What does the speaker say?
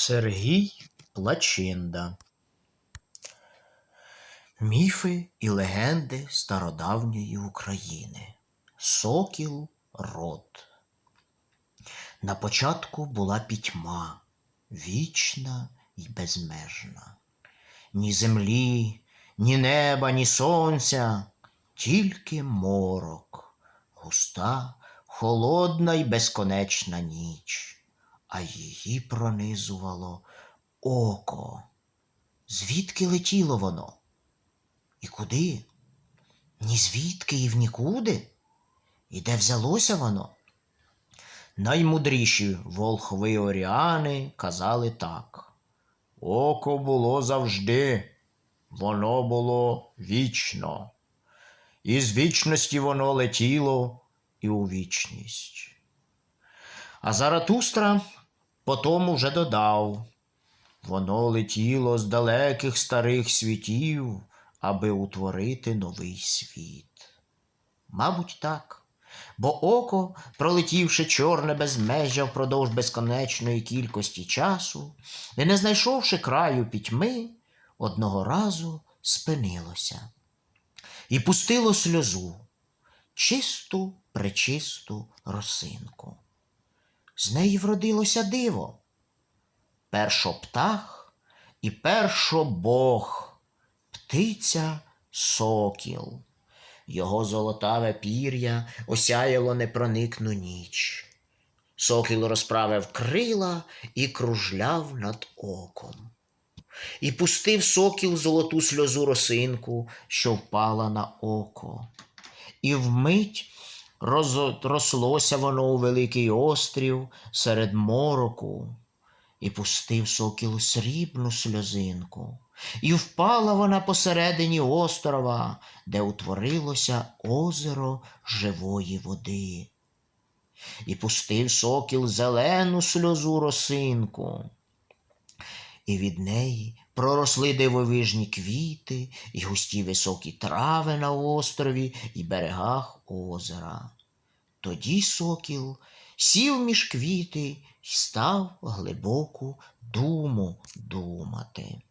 Сергій Плачинда Міфи і легенди стародавньої України. Сокіл род. На початку була пітьма, вічна й безмежна. Ні землі, ні неба, ні сонця, тільки морок, густа, холодна й безконечна ніч а її пронизувало око. Звідки летіло воно? І куди? Ні звідки і в нікуди? І де взялося воно? Наймудріші волхви Оріани казали так. Око було завжди, воно було вічно. І з вічності воно летіло і у вічність. А Заратустра потому вже додав воно летіло з далеких старих світів, аби утворити новий світ. Мабуть, так, бо око, пролетівши чорне безмежжя впродовж безконечної кількості часу, і не знайшовши краю пітьми, одного разу спинилося і пустило сльозу, чисту, пречисту росинку з неї вродилося диво. Першо птах і першо Бог, птиця сокіл. Його золотаве пір'я осяяло непроникну ніч. Сокіл розправив крила і кружляв над оком. І пустив сокіл золоту сльозу росинку, що впала на око. І вмить розрослося воно у великий острів серед мороку, і пустив сокіл срібну сльозинку, і впала вона посередині острова, де утворилося озеро живої води. І пустив сокіл зелену сльозу росинку, і від неї проросли дивовижні квіти і густі високі трави на острові і берегах озера. Тоді сокіл сів між квіти й став глибоку думу думати.